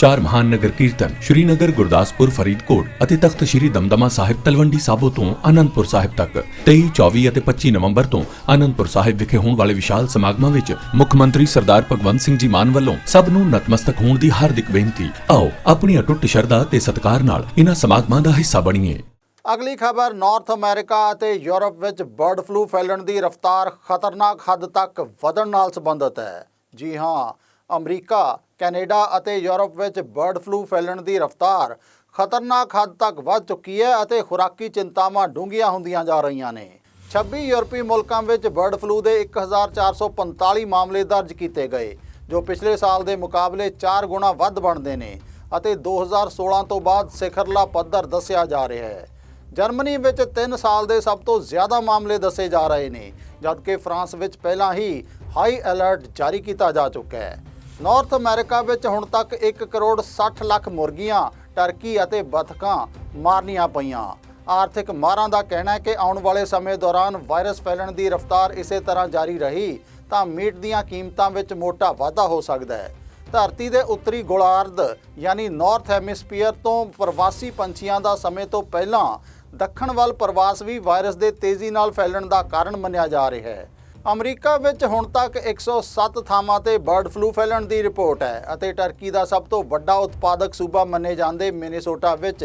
ਚਾਰ ਮਹਾਨ ਨਗਰ ਕੀਰਤਨ ਸ਼੍ਰੀਨਗਰ, ਗੁਰਦਾਸਪੁਰ, ਫਰੀਦਕੋਟ ਅਤੇ ਤਖਤ ਸ਼੍ਰੀ ਦਮਦਮਾ ਸਾਹਿਬ ਤਲਵੰਡੀ ਸਾਬੋ ਤੋਂ ਆਨੰਦਪੁਰ ਸਾਹਿਬ ਤੱਕ। 23 24 ਅਤੇ 25 ਨਵੰਬਰ ਤੋਂ ਆਨੰਦਪੁਰ ਸਾਹਿਬ ਵਿਖੇ ਹੋਣ ਵਾਲੇ ਵਿਸ਼ਾਲ ਸਮਾਗਮਾਂ ਵਿੱਚ ਮੁੱਖ ਮੰਤਰੀ ਸਰਦਾਰ ਭਗਵੰਤ ਸਿੰਘ ਜੀ ਮਾਨ ਵੱਲੋਂ ਸਭ ਨੂੰ ਨਤਮਸਤਕ ਹੋਣ ਦੀ ਹਾਰਦਿਕ ਬੇਨਤੀ। ਆਓ ਆਪਣੀ ਅਟੁੱਟ ਸ਼ਰਧਾ ਤੇ ਸਤਿਕਾਰ ਨਾਲ ਇਹਨਾਂ ਸਮਾਗਮਾਂ ਦਾ ਹਿੱਸਾ ਬਣੀਏ। ਅਗਲੀ ਖਬਰ ਨਾਰਥ ਅਮਰੀਕਾ ਅਤੇ ਯੂਰਪ ਵਿੱਚ ਬਰਡ ਫਲੂ ਫੈਲਣ ਦੀ ਰਫ਼ਤਾਰ ਖਤਰਨਾਕ ਹੱਦ ਤੱਕ ਵਧਣ ਨਾਲ ਸੰਬੰਧਿਤ ਹੈ। ਜੀ ਹਾਂ, ਅਮਰੀਕਾ ਕੈਨੇਡਾ ਅਤੇ ਯੂਰਪ ਵਿੱਚ ਬਰਡ ਫਲੂ ਫੈਲਣ ਦੀ ਰਫ਼ਤਾਰ ਖਤਰਨਾਕ ਹੱਦ ਤੱਕ ਵੱਧ ਚੁੱਕੀ ਹੈ ਅਤੇ ਖੁਰਾਕੀ ਚਿੰਤਾਵਾਂ ਡੂੰਘੀਆਂ ਹੁੰਦੀਆਂ ਜਾ ਰਹੀਆਂ ਨੇ। 26 ਯੂਰਪੀ ਮੁਲਕਾਂ ਵਿੱਚ ਬਰਡ ਫਲੂ ਦੇ 1445 ਮਾਮਲੇ ਦਰਜ ਕੀਤੇ ਗਏ, ਜੋ ਪਿਛਲੇ ਸਾਲ ਦੇ ਮੁਕਾਬਲੇ 4 ਗੁਣਾ ਵੱਧ ਬਣਦੇ ਨੇ ਅਤੇ 2016 ਤੋਂ ਬਾਅਦ ਸਿਖਰਲਾ ਪੱਧਰ ਦੱਸਿਆ ਜਾ ਰਿਹਾ ਹੈ। ਜਰਮਨੀ ਵਿੱਚ 3 ਸਾਲ ਦੇ ਸਭ ਤੋਂ ਜ਼ਿਆਦਾ ਮਾਮਲੇ ਦੱਸੇ ਜਾ ਰਹੇ ਨੇ, ਜਦਕਿ ਫਰਾਂਸ ਵਿੱਚ ਪਹਿਲਾਂ ਹੀ ਹਾਈ ਅਲਰਟ ਜਾਰੀ ਕੀਤਾ ਜਾ ਚੁੱਕਾ ਹੈ। ਨਾਰਥ ਅਮਰੀਕਾ ਵਿੱਚ ਹੁਣ ਤੱਕ 1 ਕਰੋੜ 60 ਲੱਖ ਮੁਰਗੀਆਂ ਟਰਕੀ ਅਤੇ ਬਤਖਾਂ ਮਾਰਨੀਆਂ ਪਈਆਂ। ਆਰਥਿਕ ਮਾਹਰਾਂ ਦਾ ਕਹਿਣਾ ਹੈ ਕਿ ਆਉਣ ਵਾਲੇ ਸਮੇਂ ਦੌਰਾਨ ਵਾਇਰਸ ਫੈਲਣ ਦੀ ਰਫ਼ਤਾਰ ਇਸੇ ਤਰ੍ਹਾਂ ਜਾਰੀ ਰਹੀ, ਤਾਂ ਮੀਟ ਦੀਆਂ ਕੀਮਤਾਂ ਵਿੱਚ ਮੋਟਾ ਵਾਧਾ ਹੋ ਸਕਦਾ ਹੈ। ਧਰਤੀ ਦੇ ਉੱਤਰੀ ਗੋਲਾਰਧ, ਯਾਨੀ ਨਾਰਥ ਹੈਮਿਸਫੀਅਰ ਤੋਂ ਪ੍ਰਵਾਸੀ ਪੰਛੀਆਂ ਦਾ ਸਮੇਂ ਤੋਂ ਪਹਿਲਾਂ, ਦੱਖਣ ਵੱਲ ਪ੍ਰਵਾਸ ਵੀ ਵਾਇਰਸ ਦੇ ਤੇਜ਼ੀ ਨਾਲ ਫੈਲਣ ਦਾ ਕਾਰਨ ਮੰਨਿਆ ਜਾ ਰਿਹਾ ਹੈ। ਅਮਰੀਕਾ ਵਿੱਚ ਹੁਣ ਤੱਕ 107 ਥਾਵਾਂ ਤੇ ਬਰਡ ਫਲੂ ਫੈਲਣ ਦੀ ਰਿਪੋਰਟ ਹੈ ਅਤੇ ਟਰਕੀ ਦਾ ਸਭ ਤੋਂ ਵੱਡਾ ਉਤਪਾਦਕ ਸੂਬਾ ਮੰਨੇ ਜਾਂਦੇ ਮਿਨੇਸੋਟਾ ਵਿੱਚ।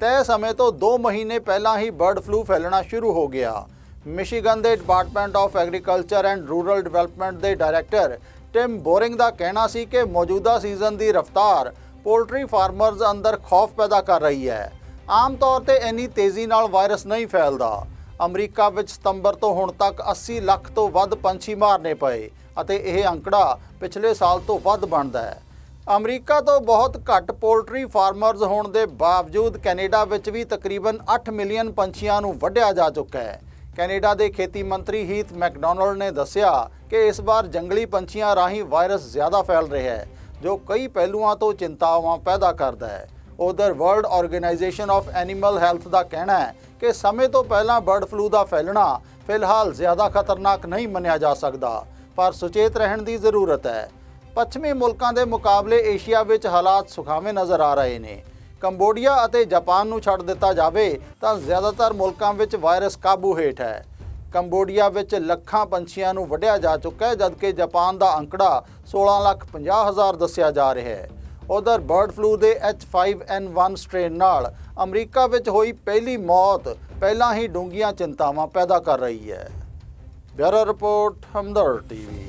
ਤੈਅ ਸਮੇਂ ਤੋਂ 2 ਮਹੀਨੇ ਪਹਿਲਾਂ ਹੀ ਬਰਡ ਫਲੂ ਫੈਲਣਾ ਸ਼ੁਰੂ ਹੋ ਗਿਆ। ਮਿਸ਼ੀਗਨ ਦੇ Department of Agriculture and Rural Development ਦੇ ਡਾਇਰੈਕਟਰ ਟਿਮ ਬੋਰਿੰਗ ਦਾ ਕਹਿਣਾ ਸੀ ਕਿ ਮੌਜੂਦਾ ਸੀਜ਼ਨ ਦੀ ਰਫ਼ਤਾਰ ਪੋਲਟਰੀ ਫਾਰਮਰਜ਼ ਅੰਦਰ ਖੌਫ ਪੈਦਾ ਕਰ ਰਹੀ ਹੈ। ਆਮ ਤੌਰ ਤੇ ਇੰਨੀ ਤੇਜ਼ੀ ਨਾਲ ਵਾਇਰਸ ਨਹੀਂ ਫੈਲਦਾ। ਅਮਰੀਕਾ ਵਿੱਚ ਸਤੰਬਰ ਤੋਂ ਹੁਣ ਤੱਕ 80 ਲੱਖ ਤੋਂ ਵੱਧ ਪੰਛੀ ਮਾਰਨੇ ਪਏ ਅਤੇ ਇਹ ਅੰਕੜਾ ਪਿਛਲੇ ਸਾਲ ਤੋਂ ਵੱਧ ਬਣਦਾ ਹੈ। ਅਮਰੀਕਾ ਤੋਂ ਬਹੁਤ ਘੱਟ ਪੋਲਟਰੀ ਫਾਰਮਰਜ਼ ਹੋਣ ਦੇ ਬਾਵਜੂਦ ਕੈਨੇਡਾ ਵਿੱਚ ਵੀ ਤਕਰੀਬਨ 8 ਮਿਲੀਅਨ ਪੰਛੀਆਂ ਨੂੰ ਵੱਢਿਆ ਜਾ ਚੁੱਕਾ ਹੈ। ਕੈਨੇਡਾ ਦੇ ਖੇਤੀ ਮੰਤਰੀ ਹੀਥ ਮੈਕਡੋਨਲਡ ਨੇ ਦੱਸਿਆ ਕਿ ਇਸ ਵਾਰ ਜੰਗਲੀ ਪੰਛੀਆਂ ਰਾਹੀਂ ਵਾਇਰਸ ਜ਼ਿਆਦਾ ਫੈਲ ਰਿਹਾ ਹੈ, ਜੋ ਕਈ ਪਹਿਲੂਆਂ ਤੋਂ ਚਿੰਤਾਵਾਂ ਪੈਦਾ ਕਰਦਾ ਹੈ। ਉਧਰ World Organisation of Animal Health ਦਾ ਕਹਿਣਾ ਹੈ ਕਿ ਸਮੇਂ ਤੋਂ ਪਹਿਲਾਂ ਬਰਡ ਫਲੂ ਦਾ ਫੈਲਣਾ ਫਿਲਹਾਲ ਜ਼ਿਆਦਾ ਖਤਰਨਾਕ ਨਹੀਂ ਮੰਨਿਆ ਜਾ ਸਕਦਾ, ਪਰ ਸੁਚੇਤ ਰਹਿਣ ਦੀ ਜ਼ਰੂਰਤ ਹੈ। ਪੱਛਮੀ ਮੁਲਕਾਂ ਦੇ ਮੁਕਾਬਲੇ ਏਸ਼ੀਆ ਵਿੱਚ ਹਾਲਾਤ ਸੁਖਾਵੇਂ ਨਜ਼ਰ ਆ ਰਹੇ ਨੇ। ਕੰਬੋਡੀਆ ਅਤੇ ਜਾਪਾਨ ਨੂੰ ਛੱਡ ਦਿੱਤਾ ਜਾਵੇ ਤਾਂ ਜ਼ਿਆਦਾਤਰ ਮੁਲਕਾਂ ਵਿੱਚ ਵਾਇਰਸ ਕਾਬੂ ਹੇਠ ਹੈ। ਕੰਬੋਡੀਆ ਵਿੱਚ ਲੱਖਾਂ ਪੰਛੀਆਂ ਨੂੰ ਵੱਢਿਆ ਜਾ ਚੁੱਕਾ ਹੈ, ਜਦਕਿ ਜਾਪਾਨ ਦਾ ਅੰਕੜਾ 16 ਲੱਖ 50 ਹਜ਼ਾਰ ਦੱਸਿਆ ਜਾ ਰਿਹਾ ਹੈ। ਉਧਰ ਬਰਡ ਫਲੂ ਦੇ H5N1 ਸਟ੍ਰੇਨ ਨਾਲ ਅਮਰੀਕਾ ਵਿੱਚ ਹੋਈ ਪਹਿਲੀ ਮੌਤ। ਪਹਿਲਾਂ ਹੀ ਡੂੰਘੀਆਂ ਚਿੰਤਾਵਾਂ ਪੈਦਾ ਕਰ ਰਹੀ ਹੈ। Bureau report Hamdard TV.